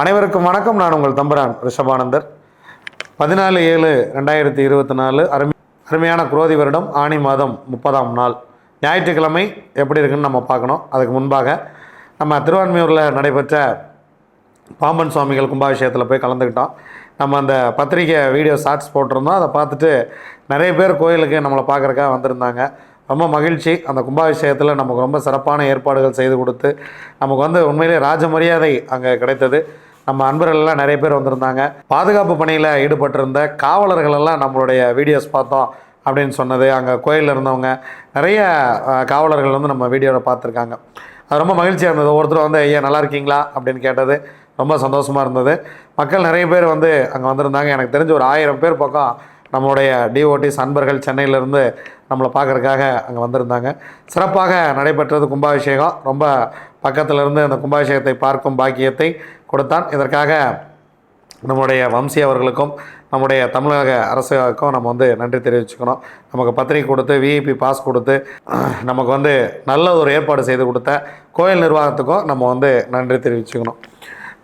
அனைவருக்கும் வணக்கம். நான் உங்கள் தம்பரான் ரிஷபானந்தர். பதினாலு ஏழு ரெண்டாயிரத்தி இருபத்தி நாலு அருமை அருமையான குரோதி வருடம் ஆணி மாதம் முப்பதாம் நாள். ஞாயிற்றுக்கிழமை எப்படி இருக்குன்னு நம்ம பார்க்கணும். அதுக்கு முன்பாக நம்ம திருவான்மையூரில் நடைபெற்ற பாம்பன் சுவாமிகள் கும்பாபிஷேகத்தில் போய் கலந்துக்கிட்டோம். நம்ம அந்த பத்திரிக்கை வீடியோ ஷார்ட்ஸ் போட்டிருந்தோம். அதை பார்த்துட்டு நிறைய பேர் கோயிலுக்கு நம்மளை பார்க்குறக்காக வந்திருந்தாங்க. ரொம்ப மகிழ்ச்சி. அந்த கும்பாபிஷேகத்தில் நமக்கு ரொம்ப சிறப்பான ஏற்பாடுகள் செய்து கொடுத்து நமக்கு வந்து உண்மையிலே ராஜ மரியாதை அங்கே கிடைத்தது. நம்ம அன்பர்கள்லாம் நிறைய பேர் வந்திருந்தாங்க. பாதுகாப்பு பணியில் ஈடுபட்டிருந்த காவலர்களெல்லாம் நம்மளுடைய வீடியோஸ் பார்த்தோம் அப்படின்னு சொன்னது. அங்கே கோயிலில் இருந்தவங்க நிறைய காவலர்கள் வந்து நம்ம வீடியோவில் பார்த்துருக்காங்க. அது ரொம்ப மகிழ்ச்சியாக இருந்தது. ஒருத்தர் வந்து ஐயா நல்லா இருக்கீங்களா? அப்படின்னு கேட்டது ரொம்ப சந்தோஷமாக இருந்தது. மக்கள் நிறைய பேர் வந்து அங்கே வந்திருந்தாங்க. எனக்கு தெரிஞ்ச ஒரு ஆயிரம் பேர் பக்கம் நம்மளுடைய டிஓடிஸ் அன்பர்கள் சென்னையிலேருந்து நம்மளை பார்க்கறதுக்காக அங்கே வந்திருந்தாங்க. சிறப்பாக நடைபெற்றது கும்பாபிஷேகம். ரொம்ப பக்கத்திலிருந்து அந்த கும்பாபிஷேகத்தை பார்க்கும் பாக்கியத்தை கொடுத்தான். இதற்காக நம்முடைய வம்சி அவர்களுக்கும் நம்முடைய தமிழக அரசுக்கும் நம்ம வந்து நன்றி தெரிவிச்சுக்கணும். நமக்கு பத்திரிக்கை கொடுத்து விஐபி பாஸ் கொடுத்து நமக்கு வந்து நல்ல ஒரு ஏற்பாடு செய்து கொடுத்த கோயில் நிர்வாகத்துக்கும் நம்ம வந்து நன்றி தெரிவிச்சுக்கணும்.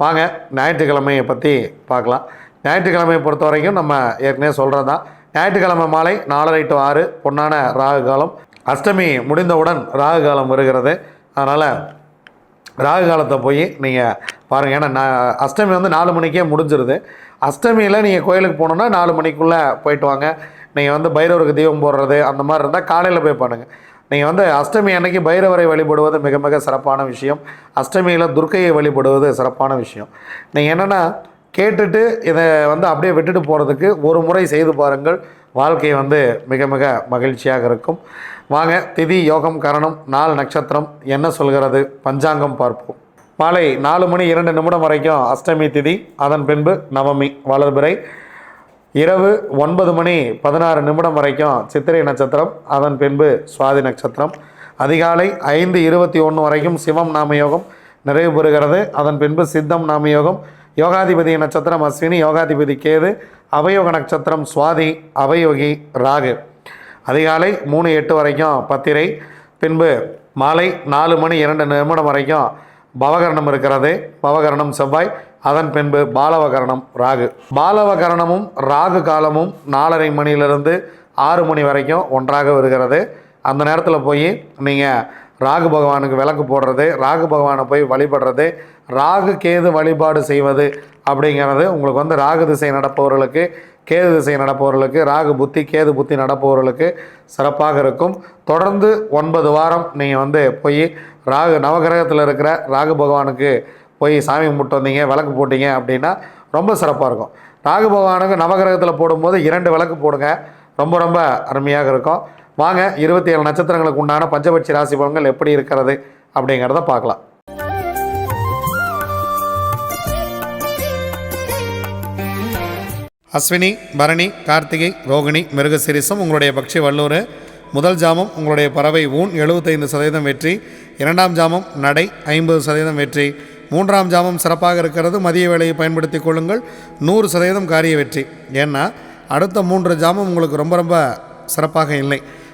வாங்க ஞாயிற்றுக்கிழமையை பற்றி பார்க்கலாம். ஞாயிற்றுக்கிழமையை பொறுத்த வரைக்கும் நம்ம ஏற்கனவே சொல்கிறது தான் ஞாயிற்றுக்கிழமை மாலை நாலரை டு ஆறு பொன்னான ராகு காலம். அஷ்டமி முடிந்தவுடன் ராகு காலம் வருகிறது. அதனால் ராகு காலத்தை போய் நீங்கள் பாருங்கள் ஏன்னா நான் அஷ்டமி வந்து நாலு மணிக்கே முடிஞ்சிருது. அஷ்டமியில் நீங்கள் கோயிலுக்கு போகணுன்னா நாலு மணிக்குள்ளே போயிட்டு வாங்க. நீங்கள் வந்து பைரவருக்கு தீபம் போடுறது அந்த மாதிரி இருந்தால் காலையில் போய் பண்ணுங்கள் நீங்கள் வந்து அஷ்டமி அன்னைக்கு பைரவரை வழிபடுவது மிக மிக சிறப்பான விஷயம். அஷ்டமியில் துர்க்கையை வழிபடுவது சிறப்பான விஷயம். நீங்கள் என்னென்னா கேட்டுட்டு இதை வந்து அப்படியே விட்டுட்டு போகிறதுக்கு ஒரு முறை செய்து பாருங்கள். வாழ்க்கை வந்து மிக மிக மகிழ்ச்சியாக இருக்கும். வாங்க திதி யோகம் கரணம் நாள் நட்சத்திரம் என்ன சொல்கிறது? பஞ்சாங்கம் பார்ப்போம். மாலை நாலு மணி இரண்டு நிமிடம் வரைக்கும் அஷ்டமி திதி அதன் பின்பு நவமி வளர்பிறை இரவு ஒன்பது மணி பதினாறு நிமிடம் வரைக்கும் சித்திரை நட்சத்திரம் அதன் பின்பு சுவாதி நட்சத்திரம். அதிகாலை ஐந்து இருபத்தி ஒன்று வரைக்கும் சிவம் நாமயோகம் நிறைவு பெறுகிறது. அதன் பின்பு சித்தம் நாமயோகம் யோகாதிபதி நட்சத்திரம் அஸ்வினி யோகாதிபதி கேது அவயோக நட்சத்திரம் சுவாதி அவயோகி ராகு. அதிகாலை மூணு எட்டு வரைக்கும் பத்திரை பின்பு மாலை நாலு மணி இரண்டு நிமிடம் வரைக்கும் பவகரணம் இருக்கிறது. பவகரணம் செவ்வாய் அதன் பின்பு பாலவகரணம் ராகு. பாலவகரணமும் ராகு காலமும் நாலரை மணியிலிருந்து ஆறு மணி வரைக்கும் ஒன்றாக வருகிறது. அந்த நேரத்தில் போய் நீங்கள் ராகு பகவானுக்கு விளக்கு போடுறது ராகு பகவானை போய் வழிபடுறது ராகு கேது வழிபாடு செய்வது அப்படிங்கிறது உங்களுக்கு வந்து ராகு திசை நடப்பவர்களுக்கு கேது திசை நடப்பவர்களுக்கு ராகு புத்தி கேது புத்தி நடப்பவர்களுக்கு சிறப்பாக இருக்கும். தொடர்ந்து ஒன்பது வாரம் நீங்கள் வந்து போய் ராகு நவகிரகத்தில் இருக்கிற ராகு பகவானுக்கு போய் சாமி கும்பிட்டு வந்தீங்க விளக்கு போட்டீங்க அப்படின்னா ரொம்ப சிறப்பாக இருக்கும். ராகு பகவானுக்கு நவகிரகத்தில் போடும்போது இரண்டு விளக்கு போடுங்க. ரொம்ப ரொம்ப அருமையாக இருக்கும். வாங்க இருபத்தி ஏழு நட்சத்திரங்களுக்கு உண்டான பஞ்சபட்சி ராசி பலன்கள் எப்படி இருக்கிறது அப்படிங்கிறத பார்க்கலாம். அஸ்வினி பரணி கார்த்திகை ரோகிணி மிருகசிரிசம் உங்களுடைய பக்ஷி வல்லூர். முதல் ஜாமம் உங்களுடைய பறவை ஊன் எழுபத்தைந்து சதவீதம் வெற்றி. இரண்டாம் ஜாமம் நடை ஐம்பது சதவீதம் வெற்றி. மூன்றாம் ஜாமம் சிறப்பாக இருக்கிறது மதிய வேலையை பயன்படுத்தி கொள்ளுங்கள் நூறு சதவீதம் காரிய வெற்றி. ஏன்னா அடுத்த மூன்று ஜாமம் உங்களுக்கு ரொம்ப ரொம்ப சிறப்பாக இல்லை.